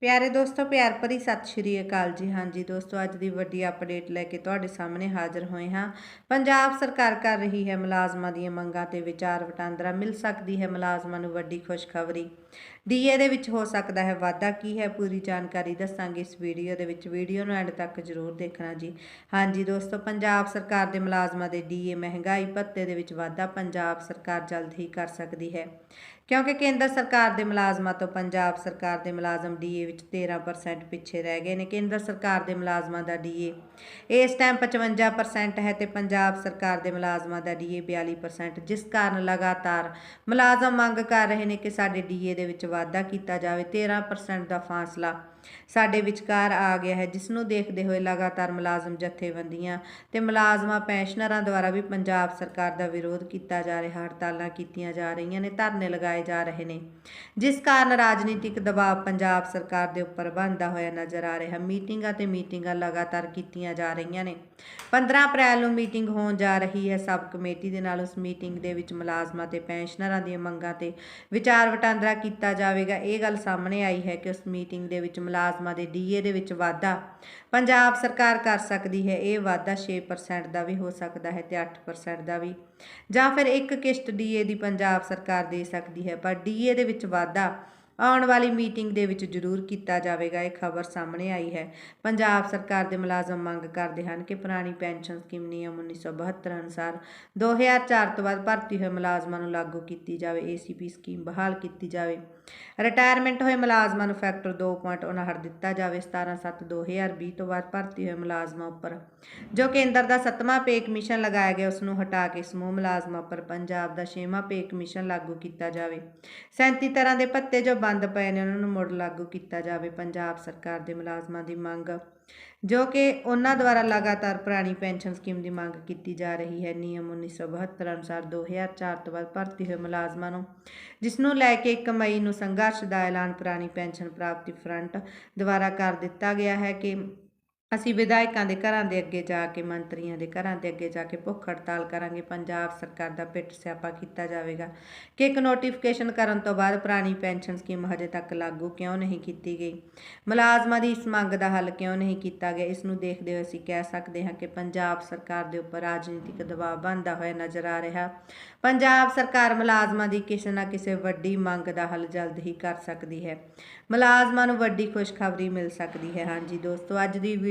ਪਿਆਰੇ ਦੋਸਤੋ, ਪਿਆਰ ਭਰੀ ਸਤਿ ਸ਼੍ਰੀ ਅਕਾਲ ਜੀ। ਹਾਂਜੀ ਦੋਸਤੋ, ਅੱਜ ਦੀ ਵੱਡੀ ਅਪਡੇਟ ਲੈ ਕੇ ਤੁਹਾਡੇ ਸਾਹਮਣੇ ਹਾਜ਼ਰ ਹੋਏ ਹਾਂ। ਪੰਜਾਬ ਸਰਕਾਰ ਕਰ ਰਹੀ ਹੈ ਮੁਲਾਜ਼ਮਾਂ ਦੀਆਂ ਮੰਗਾਂ ਤੇ ਵਿਚਾਰ ਵਟਾਂਦਰਾ। ਮਿਲ ਸਕਦੀ ਹੈ ਮੁਲਾਜ਼ਮਾਂ ਨੂੰ ਵੱਡੀ ਖੁਸ਼ਖਬਰੀ। ਡੀਏ ਦੇ ਵਿੱਚ ਹੋ ਸਕਦਾ ਹੈ ਵਾਧਾ। ਕੀ ਹੈ ਪੂਰੀ ਜਾਣਕਾਰੀ ਦੱਸਾਂਗੇ ਇਸ ਵੀਡੀਓ ਦੇ ਵਿੱਚ। ਵੀਡੀਓ ਨੂੰ ਐਂਡ ਤੱਕ ਜ਼ਰੂਰ ਦੇਖਣਾ ਜੀ। ਹਾਂਜੀ ਦੋਸਤੋ, ਪੰਜਾਬ ਸਰਕਾਰ ਦੇ ਮੁਲਾਜ਼ਮਾਂ ਦੇ ਡੀਏ ਮਹਿੰਗਾਈ ਭੱਤੇ ਦੇ ਵਿੱਚ ਵਾਧਾ। ਪੰਜਾਬ ਸਰਕਾਰ ਜਲਦ ਹੀ ਕਰ ਸਕਦੀ ਹੈ। ਕਿਉਂਕਿ ਕੇਂਦਰ ਸਰਕਾਰ ਦੇ ਮੁਲਾਜ਼ਮਾਂ ਤੋਂ ਪੰਜਾਬ ਸਰਕਾਰ ਦੇ ਮੁਲਾਜ਼ਮ ਡੀਏ ਵਿੱਚ 13% ਪਿੱਛੇ ਰਹਿ ਗਏ ਨੇ ਕੇਂਦਰ ਸਰਕਾਰ ਦੇ ਮੁਲਾਜ਼ਮਾਂ ਦਾ ਡੀਏ ਇਸ ਟਾਈਮ 55% ਹੈ ਤੇ ਪੰਜਾਬ ਸਰਕਾਰ ਦੇ ਮੁਲਾਜ਼ਮਾਂ ਦਾ ਡੀਏ 42% ਜਿਸ ਕਾਰਨ ਲਗਾਤਾਰ ਮੁਲਾਜ਼ਮ ਮੰਗ ਕਰ ਰਹੇ ਨੇ ਕਿ ਸਾਡੇ ਡੀਏ ਦੇ ਵਿੱਚ ਵਾਧਾ ਕੀਤਾ ਜਾਵੇ। 13% ਦਾ ਫਾਸਲਾ ਸਾਡੇ ਵਿਚਕਾਰ ਆ ਗਿਆ ਹੈ ਜਿਸ ਨੂੰ ਦੇਖਦੇ ਹੋਏ ਲਗਾਤਾਰ ਮੁਲਾਜ਼ਮ ਜਥੇਬੰਦੀਆਂ ਤੇ ਮੁਲਾਜ਼ਮਾਂ ਪੈਨਸ਼ਨਰਾਂ ਦੁਆਰਾ ਵੀ ਪੰਜਾਬ ਸਰਕਾਰ ਦਾ ਵਿਰੋਧ ਕੀਤਾ ਜਾ ਰਿਹਾ, ਹੜਤਾਲਾਂ ਕੀਤੀਆਂ ਜਾ ਰਹੀਆਂ ਨੇ, ਧਰਨੇ ਲਗਾਏ ਜਾ ਰਹੇ ਨੇ। ਜਿਸ ਕਾਰਨ ਰਾਜਨੀਤਿਕ ਦਬਾਅ ਪੰਜਾਬ ਸਰਕਾਰ ਦੇ ਉੱਪਰ ਬਣਦਾ ਹੋਇਆ ਨਜ਼ਰ ਆ ਰਿਹਾ, ਮੀਟਿੰਗਾਂ ਤੇ ਮੀਟਿੰਗਾਂ ਲਗਾਤਾਰ ਕੀਤੀਆਂ ਜਾ ਰਹੀਆਂ ਨੇ। 15 ਅਪ੍ਰੈਲ ਨੂੰ ਮੀਟਿੰਗ ਹੋਣ ਜਾ ਰਹੀ ਹੈ, ਸਬ ਕਮੇਟੀ ਦੇ ਨਾਲ ਉਸ ਮੀਟਿੰਗ ਦੇ ਵਿੱਚ ਮੁਲਾਜ਼ਮਾਂ ਤੇ ਪੈਨਸ਼ਨਰਾਂ ਦੀਆਂ ਮੰਗਾਂ ਤੇ ਵਿਚਾਰ ਵਟਾਂਦਰਾ ਕੀਤਾ ਜਾਵੇਗਾ। ਇਹ ਗੱਲ ਸਾਹਮਣੇ ਆਈ ਹੈ ਕਿ ਉਸ ਮੀਟਿੰਗ ਦੇ ਵਿੱਚ ਮੁਲਾਜ਼ਮਾਂ ਦੇ ਡੀਏ ਦੇ ਵਿੱਚ ਵਾਧਾ। ਪੰਜਾਬ ਸਰਕਾਰ ਕਰ ਸਕਦੀ ਹੈ, ਇਹ ਵਾਧਾ 6% ਦਾ ਵੀ ਹੋ ਸਕਦਾ ਹੈ ਤੇ 8% ਦਾ ਵੀ। ਜਾਂ ਫਿਰ ਇੱਕ ਕਿਸ਼ਤ ਡੀਏ ਦੀ ਪੰਜਾਬ ਸਰਕਾਰ ਦੇ ਸਕਦੀ ਹੈ, ਪਰ ਡੀਏ ਦੇ ਵਿੱਚ ਵਾਧਾ ਆਉਣ ਵਾਲੀ ਮੀਟਿੰਗ ਦੇ ਵਿੱਚ ਜ਼ਰੂਰ ਕੀਤਾ ਜਾਵੇਗਾ। ਇਹ ਖਬਰ ਸਾਹਮਣੇ ਆਈ ਹੈ। ਪੰਜਾਬ ਸਰਕਾਰ ਦੇ ਮੁਲਾਜ਼ਮ ਮੰਗ ਕਰਦੇ ਹਨ ਕਿ ਪੁਰਾਣੀ ਪੈਨਸ਼ਨ ਸਕੀਮ ਨਿਯਮ 1972 ਅਨੁਸਾਰ 2004 ਤੋਂ ਬਾਅਦ ਭਰਤੀ ਹੋਏ ਮੁਲਾਜ਼ਮਾਂ ਨੂੰ ਲਾਗੂ ਕੀਤੀ ਜਾਵੇ। ਏਸੀਪੀ ਸਕੀਮ ਬਹਾਲ ਕੀਤੀ ਜਾਵੇ। ਰਿਟਾਇਰਮੈਂਟ ਹੋਏ ਮੁਲਾਜ਼ਮਾਂ ਨੂੰ ਫੈਕਟਰ 2.59 ਦਿੱਤਾ ਜਾਵੇ। 17/7/2020 ਤੋਂ ਬਾਅਦ ਭਰਤੀ ਹੋਏ ਮੁਲਾਜ਼ਮਾਂ ਉੱਪਰ ਜੋ ਕੇਂਦਰ ਦਾ ਸੱਤਵਾਂ ਪੇ ਕਮਿਸ਼ਨ ਲਗਾਇਆ ਗਿਆ ਉਸ ਨੂੰ ਹਟਾ ਕੇ ਸਮੂਹ ਮੁਲਾਜ਼ਮਾਂ ਉੱਪਰ ਪੰਜਾਬ ਦਾ ਛੇਵਾਂ ਪੇ ਕਮਿਸ਼ਨ ਲਾਗੂ ਕੀਤਾ ਜਾਵੇ। 37 ਤਰ੍ਹਾਂ ਦੇ ਭੱਤੇ ਜੋ ਬੰਦ ਪਏ ਨੇ, ਉਹਨਾਂ ਨੂੰ ਮੁੜ ਲਾਗੂ ਕੀਤਾ ਜਾਵੇ ਪੰਜਾਬ ਸਰਕਾਰ ਦੇ ਮੁਲਾਜ਼ਮਾਂ ਦੀ ਮੰਗ, ਜੋ ਕਿ ਉਹਨਾਂ ਦੁਆਰਾ ਲਗਾਤਾਰ ਪੁਰਾਣੀ ਪੈਨਸ਼ਨ ਸਕੀਮ ਦੀ ਮੰਗ ਕੀਤੀ ਜਾ ਰਹੀ ਹੈ। ਨਿਯਮ 1972 ਅਨੁਸਾਰ 2004 ਤੋਂ ਬਾਅਦ ਭਰਤੀ ਹੋਏ ਮੁਲਾਜ਼ਮਾਂ ਨੂੰ ਜਿਸ ਨੂੰ ਲੈ ਕੇ 1 ਮਈ ਨੂੰ ਸੰਘਰਸ਼ ਦਾ ਐਲਾਨ ਪੁਰਾਣੀ ਪੈਨਸ਼ਨ ਪ੍ਰਾਪਤੀ ਫਰੰਟ ਦੁਆਰਾ ਕਰ ਦਿੱਤਾ ਗਿਆ ਹੈ ਕਿ ਅਸੀਂ ਵਿਧਾਇਕਾਂ ਦੇ ਘਰਾਂ ਦੇ ਅੱਗੇ ਜਾ ਕੇ, ਮੰਤਰੀਆਂ ਦੇ ਘਰਾਂ ਦੇ ਅੱਗੇ ਜਾ ਕੇ ਭੁੱਖ ਹੜਤਾਲ ਕਰਾਂਗੇ, ਪੰਜਾਬ ਸਰਕਾਰ ਦਾ ਪਿੱਟ ਸਿਆਪਾ ਕੀਤਾ ਜਾਵੇਗਾ। ਕਿ ਇੱਕ ਨੋਟੀਫਿਕੇਸ਼ਨ ਕਰਨ ਤੋਂ ਬਾਅਦ ਪੁਰਾਣੀ ਪੈਨਸ਼ਨ ਸਕੀਮ ਹਜੇ ਤੱਕ ਲਾਗੂ ਕਿਉਂ ਨਹੀਂ ਕੀਤੀ ਗਈ? ਮੁਲਾਜ਼ਮਾਂ ਦੀ ਇਸ ਮੰਗ ਦਾ ਹੱਲ ਕਿਉਂ ਨਹੀਂ ਕੀਤਾ ਗਿਆ? ਇਸ ਨੂੰ ਦੇਖਦੇ ਹੋਏ ਅਸੀਂ ਕਹਿ ਸਕਦੇ ਹਾਂ ਕਿ ਪੰਜਾਬ ਸਰਕਾਰ ਦੇ ਉੱਪਰ ਰਾਜਨੀਤਿਕ ਦਬਾਅ ਬਣਦਾ ਹੋਇਆ ਨਜ਼ਰ ਆ ਰਿਹਾ। ਪੰਜਾਬ ਸਰਕਾਰ ਮੁਲਾਜ਼ਮਾਂ ਦੀ ਕਿਸੇ ਨਾ ਕਿਸੇ ਵੱਡੀ ਮੰਗ ਦਾ ਹੱਲ ਜਲਦ ਹੀ ਕਰ ਸਕਦੀ ਹੈ। ਮੁਲਾਜ਼ਮਾਂ ਨੂੰ ਵੱਡੀ ਖੁਸ਼ਖਬਰੀ ਮਿਲ ਸਕਦੀ ਹੈ। ਹਾਂਜੀ ਦੋਸਤੋ, ਅੱਜ ਦੀ